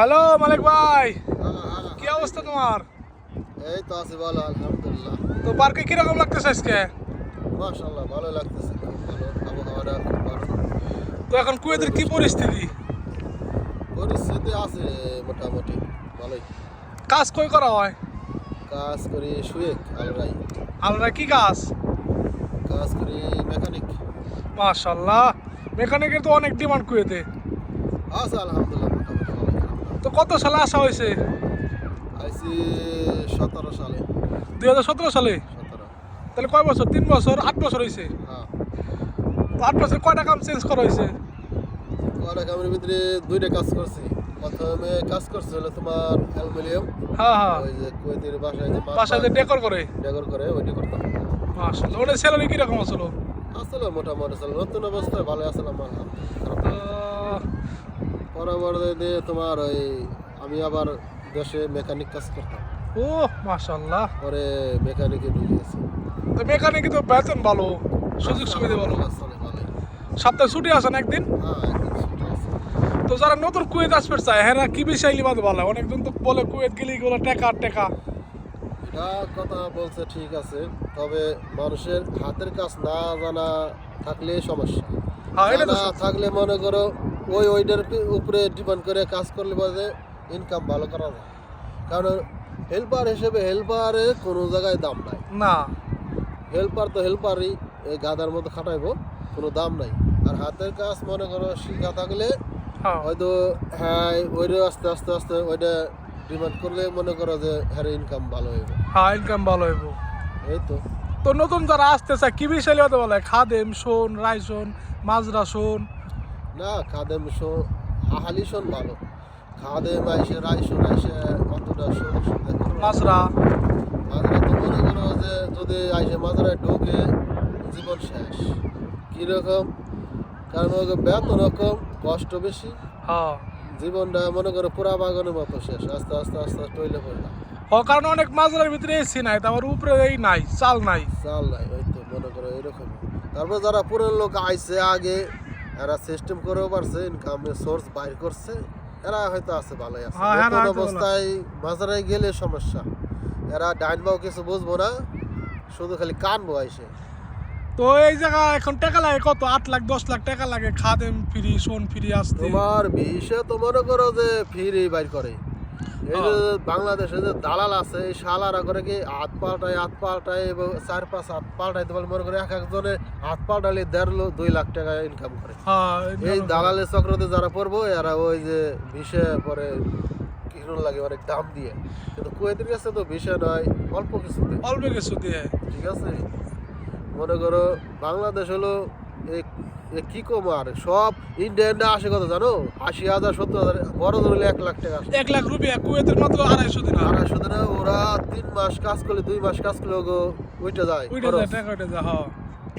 Hello মালিক ভাই। কি অবস্থা তোমার? এই তো আছি ভালো আলহামদুলিল্লাহ। তো পার্কে কীরকম লাগতেছে আজকে? মাশাআল্লাহ ভালো লাগতেছে। ভালো আবহাওয়াটা ভালো। তো এখন কুয়েতের কি পরিস্থিতি? পরিস্থিতি আছে মোটামুটি ভালোই। কাজ কই করা হয়? কাজ করি শুয়ে আলরাই। আমরা কি কাজ? কাজ করি মেকানিক। মাশাল্লাহ মেকানিকের তো অনেক ডিমান্ড কুয়েতে। আছে আলহামদুলিল্লাহ। তো কত সালে আসা হয়েছে? আইসি সতেরো সালে। দুই হাজার সতেরো সালে? তাহলে কয় বছর? তিন বছর? আট বছর হয়েছে হ্যাঁ। তো আট বছর কয়টা কাম চেঞ্জ করা হয়েছে কয়টা কামের ভিতরে দুইটা কাজ করছি। প্রথমে কাজ করছে হলো তোমার অ্যালুমিনিয়াম। হ্যাঁ হ্যাঁ। ওই যে কুয়েতের বাসায় যে বাসায় যে ডেকর করে? ডেকর করে ওইটা করতাম। মাশাল্লাহ ওটা স্যালারি কীরকম আসলো? আসলে মোটামুটি ছিল নতুন অবস্থায় ভালো আসলাম খারাপ পরবর্তীতে তোমার ওই আমি আবার দেশে মেকানিক কাজ করতাম। ও মাশাল্লাহ পরে মেকানিকে ঢুকিয়েছি তো মেকানিক তো বেতন ভালো সুযোগ সুবিধা ভালো। সপ্তাহে ছুটি আসেন একদিন? হ্যাঁ একদম ছুটি আছে। তো যারা নতুন কুয়েত আসবে চায় হ্যাঁ কি বিষয় লিবাদ ভালো অনেকজন তো বলে কুয়েত গেলে গেলো টেকা টেকা। এটা কথা বলছে ঠিক আছে তবে মানুষের হাতের কাজ না জানা থাকলে সমস্যা। হ্যাঁ এটা তো থাকলে মনে করো ওই ওইটার উপরে ডিপেন্ড করে কাজ করলে বলে ইনকাম ভালো করা যায়। কারণ হেল্পার হিসেবে হেল্পারে কোনো জায়গায় দাম নাই। না। হেল্পার তো হেল্পারই এই গাদার মতো খাটাইবো কোনো দাম নাই। আর হাতের কাজ মনে করো শিখা থাকলে হ্যাঁ। হয়তো হ্যাঁ ওইটা আস্তে আস্তে আস্তে ওইটা ডিমান্ড করলে মনে করো যে হ্যাঁ ইনকাম ভালো হইবে। হ্যাঁ ইনকাম ভালো হইব। এই তো। তো নতুন যারা আসতে চায় কি বিষয় বলে? খাদেম শোন রাইসন মাজরা শোন না খাদেম শো আহালি শোন ভালো। খাদেম আইসে রাই শোন আইসে অতটা শোন মাজরা। মাজরা তো মনে করো যে যদি আইসে মাজরায় ঢোকে জীবন শেষ। কীরকম? কারণ ওকে বেতন রকম কষ্ট বেশি। হ্যাঁ। জীবনটা মনে করো পুরা বাগানের মতো শেষ আস্তে আস্তে আস্তে আস্তে টইলে পড়লাম ও কারণ অনেক মাজরার ভিতরে এসি নাই তারপর উপরে এই নাই চাল নাই। চাল নাই ওই তো মনে করো এরকম তারপর যারা পুরনো লোক আইছে আগে এরা সিস্টেম করেও পারছে ইনকামের সোর্স বাইর করছে এরা হয়তো আছে ভালোই আছে। হ্যাঁ, নতুন অবস্থায় মাঝারে গেলে সমস্যা। এরা ডাইন বাও কিছু বুঝব না শুধু খালি কান আইসে। তো এই জায়গা এখন টাকা লাগে কত? আট লাখ দশ লাখ টাকা লাগে। খাদেম ফ্রি সোন ফ্রি আসতে তোমার বিষে তো মনে করো যে ফ্রি বাইর করে। এই যে। বাংলাদেশে যে দালাল আছে এই শালারা করে কি হাত পাল্টায় হাত পাল্টায় এবং চার পাঁচ হাত পাল্টাইতে পারলে মনে করে এক একজনের হাত পাল্টালে দেড় দুই লাখ টাকা ইনকাম করে। হ্যাঁ এই দালালের চক্রতে যারা পড়ব এরা ওই যে বিষে পরে কিনুন লাগে অনেক দাম দিয়ে। কিন্তু কুয়েতের কাছে তো বিষয় নয় অল্প কিছু অল্প কিছু দিয়ে ঠিক আছে? মনে করো বাংলাদেশ হলো কি কম আর? সব ইন্ডিয়ানরা আসে কত জানো? আশি হাজার সত্তর হাজার বড় ধরলে এক লাখ টাকা এক লাখ রুপিয়া কুয়েতের মাত্র আড়াইশো দিন আড়াইশো দিনে ওরা তিন মাস কাজ করলে দুই মাস কাজ করলে ওগো যায় ওইটা যায় টাকা ওইটা যায় হ্যাঁ।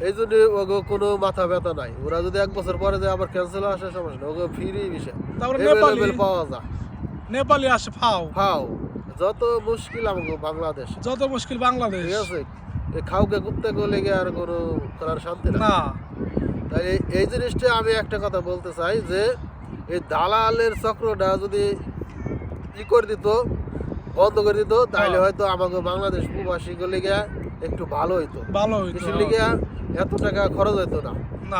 এই জন্য ওগো কোনো মাথা ব্যথা নাই। ওরা যদি এক বছর পরে যায় আবার ক্যান্সেল আসে সমস্যা ওগো ফ্রি বিষয়। তারপরে নেপালি পাওয়া যায়। নেপালি আসে ফাও। খাও যত মুশকিল আমাকে বাংলাদেশ। যত মুশকিল বাংলাদেশ। ঠিক আছে? খাওকে কুত্তে গলে আর কোনো করার শান্তি না। তাই এই- জিনিসটা আমি একটা কথা বলতে চাই যে এই দালালের চক্রটা যদি ই করে দিত বন্ধ করে দিত তাহলে হ্যাঁ। হয়তো আমাকে বাংলাদেশ প্রবাসী গলে গিয়া একটু ভালো হইতো। ভালো হইতো লিগে এত টাকা খরচ হইতো না।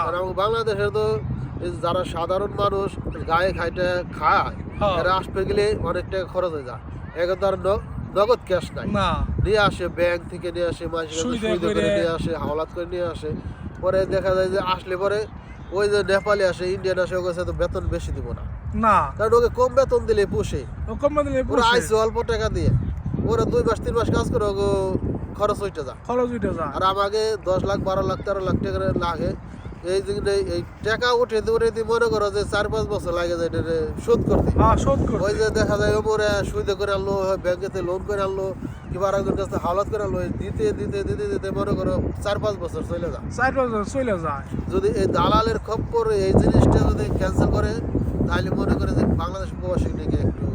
আমাকে বাংলাদেশে তো যারা সাধারণ মানুষ গায়ে খাইতে খায় হ্যাঁ। এরা আসতে গেলে অনেক টাকা খরচ হয়ে যায়। এখন তো আর নগদ ক্যাশ নাই। নিয়ে আসে ব্যাংক থেকে নিয়ে আসে মাসে সুবিধা করে। নিয়ে আসে হাওলাত করে নিয়ে আসে। পরে দেখা যায় যে আসলে পরে ওই যে নেপালি আসে ইন্ডিয়ান আসে ওকে তো বেতন বেশি দিব না। না। কারণ ওকে কম বেতন দিলে পুষে। কম কম দিলে আইসে অল্প টাকা দিয়ে। ওরা দুই মাস তিন মাস কাজ করে ওকে খরচ হইতে যা খরচ হইতে যা আর আমাকে দশ লাখ বারো লাখ তেরো লাখ টাকা লাগে। এই যে এই টাকা উঠে উঠে মনে করো যে চার পাঁচ বছর লাগে যায় এটা শোধ করতে। হ্যাঁ শোধ কর ওই যে দেখা যায় ওপরে সুবিধা করে আনলো ব্যাংকেতে লোন করে আনলো কিংবা আরেকজন কাছে হালত করে আনলো দিতে দিতে দিতে দিতে মনে করো চার পাঁচ বছর চলে যায়। চার পাঁচ বছর চলে যায়। যদি এই দালালের খপ্পর এই জিনিসটা যদি ক্যান্সেল করে তাহলে মনে করে যে বাংলাদেশ প্রবাসী নাকি একটু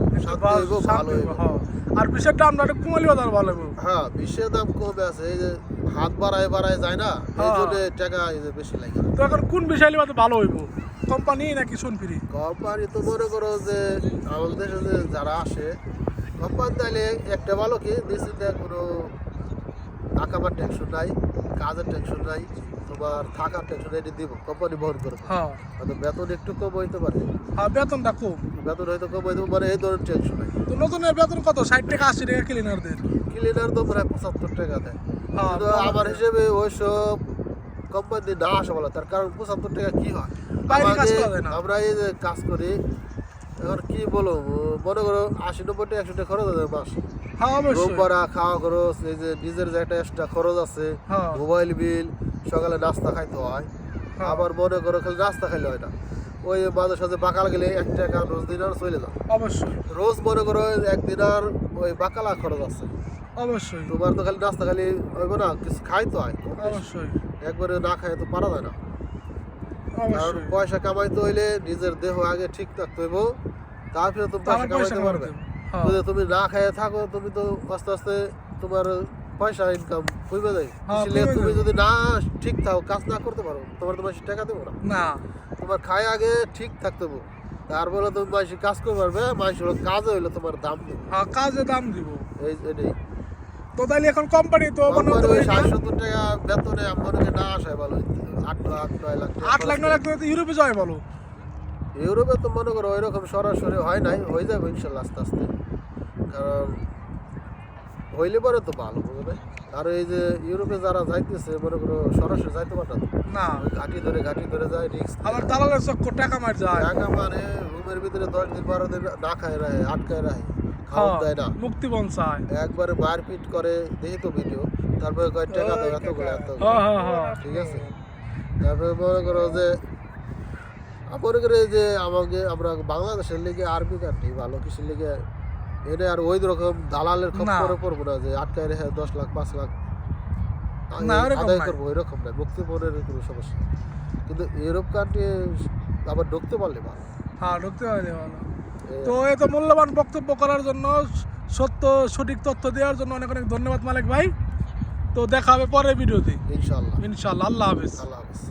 ভালো হ্যাঁ। আর আমরা একটু কুমালি বাজার ভালো হইব। হ্যাঁ বিশ্বের দাম কমে আছে। এই যে হাত বাড়ায় বাড়ায় যায় না এই হ্যাঁ। জন্য টাকা এই যে বেশি লাগে। তো এখন কোন বিষয় বাজার ভালো হইব? কোম্পানি নাকি শোন ফ্রি কোম্পানি তো মনে করো যে আমাদের দেশে যারা আসে কোম্পানি তাহলে একটা ভালো কি নিশ্চিন্তে কোনো টাকাবার টেনশন নাই কাজের টেনশন নাই তোমার থাকার টেনশন এটি দিব কোম্পানি বহন করবে। হ্যাঁ। বেতন একটু কম হইতে পারে। হ্যাঁ বেতনটা কম। বেতন হয়তো কম হইতে পারে এই ধরনের টেনশন নাই। তো নতুনের বেতন কত? ষাট টাকা আশি টাকা ক্লিনারদের ক্লিনার তো প্রায় পঁচাত্তর টাকা দেয়। হ্যাঁ কিন্তু আমার হিসেবে ওইসব কোম্পানি না আসা ভালো তার কারণ পঁচাত্তর টাকা কি হয়। আমরা এই যে কাজ করি এখন কি বলো মনে করো আশি নব্বই টাকা একশো টাকা খরচ আছে মাস। হ্যাঁ রোগ অবশ্যই। ভাড়া খাওয়া খরচ এই যে নিজের যে একটা এক্সট্রা খরচ আছে হ্যাঁ। মোবাইল বিল সকালে নাস্তা খাইতে হয়। হ্যাঁ। আবার মনে করো খালি নাস্তা খাইলে হয় না। ওই মাঝে সাথে বাকাল গেলে এক টাকা রোজ চলে যায়। অবশ্যই। রোজ মনে করো ওই বাকালা খরচ আছে। অবশ্যই। তোমার তো খালি নাস্তা খালি হইব না কিছু খাইতে হয় অবশ্যই। একবারে না খাই তো পারা যায় না। কারণ পয়সা কামাইতে হইলে নিজের দেহ আগে ঠিক থাকতে হইব তারপরে তো পয়সা কামাইতে পারবে। হবে। হ্যাঁ। যদি তুমি না খাইয়ে থাকো তুমি তো আস্তে আস্তে তোমার পয়সা ইনকাম হইবে যায় হ্যাঁ, তুমি যদি না ঠিক থাকো কাজ না করতে পারো তোমার তোমার টাকা দেবো না। না। তোমার খাই আগে ঠিক থাকতে হবে। তারপরে তুমি মাসে কাজ করতে পারবে মাসে কাজ হইলে তোমার দাম দেবে। হ্যাঁ কাজে দাম দিব। এই এটাই। তো তাহলে এখন কোম্পানি তো মনে ষাট সত্তর টাকা বেতনে আমার না আসায় ভালো আট লাখ নয় লাখ আট লাখ নয় লাখ ইউরোপে যায় বলো ইউরোপে তো মনে করো ওইরকম সরাসরি হয় নাই হয়ে যাবে ইনশাল্লাহ আস্তে আস্তে। কারণ হইলে পরে তো ভালো বুঝবে আর এই যে ইউরোপে যারা যাইতেছে মনে করো সরাসরি যাইতে পারে না ওই ঘাটি ধরে ঘাটি ধরে যায় রিক্স আবার দালালের চক্কর টাকা মার যায়। টাকা মানে রুমের ভিতরে দশ দিন বারো দিন না খায় রাখে আটকায় রাখে খাওয়া হ্যাঁ, দেয় না। মুক্তি বঞ্চায় একবারে মারপিট করে দেখি তো ভিডিও তারপরে কয় টাকা এতগুলো এত হ্যাঁ হ্যাঁ। ঠিক আছে? তারপরে মনে করো যে মনে করে যে আমাকে আমরা বাংলাদেশের লিগে আর্মি কান্ট্রি ভালো কিছু লিগে এটা আর ওই রকম দালালের। খপ্পরে পড়ব না যে আটকায় রেখে দশ লাখ পাঁচ লাখ। আদায় করব ওইরকম নাই মুক্তিপণের কোনো সমস্যা কিন্তু ইউরোপ কান্ট্রি আবার ঢুকতে পারলে ভালো। হ্যাঁ ঢুকতে ভালো। তো এত মূল্যবান বক্তব্য করার জন্য সত্য সঠিক তথ্য দেওয়ার জন্য অনেক অনেক ধন্যবাদ মালিক ভাই। তো দেখা হবে পরের ভিডিওতে। ইনশাল্লাহ ইনশাল্লাহ আল্লাহ হাফিজ। আল্লাহ হাফিজ।